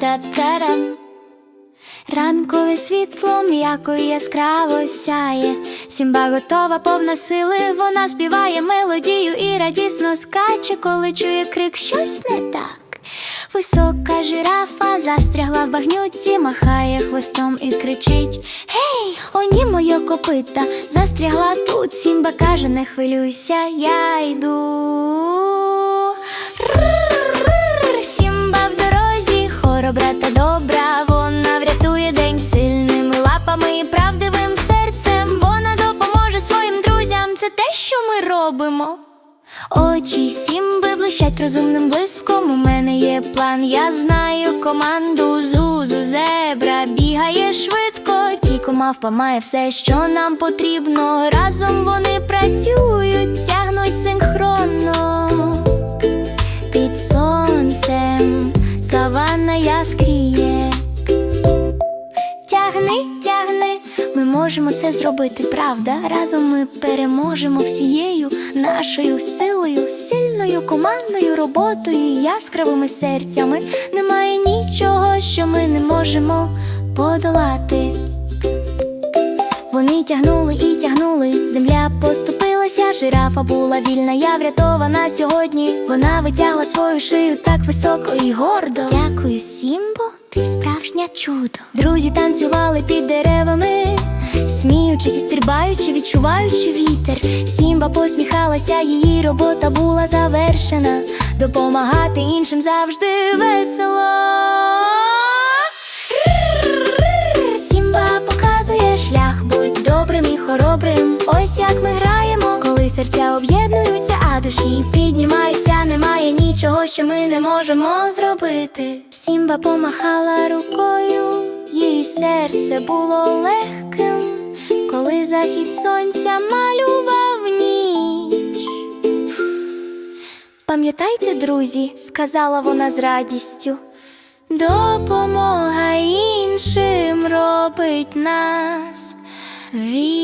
Та-таран Ранкове світло м'яко яскраво сяє, сімба готова, повна сили, вона співає мелодію і радісно скаче, коли чує крик, щось не так. Висока жирафа застрягла в багнюці, махає хвостом і кричить Гей, о ні, моє копита, застрягла тут, сімба каже, не хвилюйся, я йду. Хоробра та добра. Вона врятує день сильними лапами і правдивим серцем. Вона допоможе своїм друзям. Це те, що ми робимо. Очі сімби блищать розумним блиском. У мене є план, я знаю команду. Зузу зебра бігає швидко. Тіко мавпа має все, що нам потрібно. Разом вони працюють, тягнуть синхронно. Саванна яскріє. Тягни, тягни, ми можемо це зробити, правда? Разом ми переможемо всією нашою силою, сильною командною роботою, яскравими серцями. Немає нічого, що ми не можемо подолати. Вони тягнули і тягнули, земля поступилася, жирафа була вільна, я врятована сьогодні. Вона витягла свою шию так високо і гордо. Дякую, Сімбо, ти справжнє чудо. Друзі танцювали під деревами, сміючись і стрибаючи, відчуваючи вітер. Сімба посміхалася, її робота була завершена. Допомагати іншим завжди весело. Як ми граємо, коли серця об'єднуються, а душі піднімаються. Немає нічого, що ми не можемо зробити. Сімба помахала рукою, її серце було легким, коли захід сонця малював ніч. Пам'ятайте, друзі, сказала вона з радістю. Допомога іншим робить нас вільними.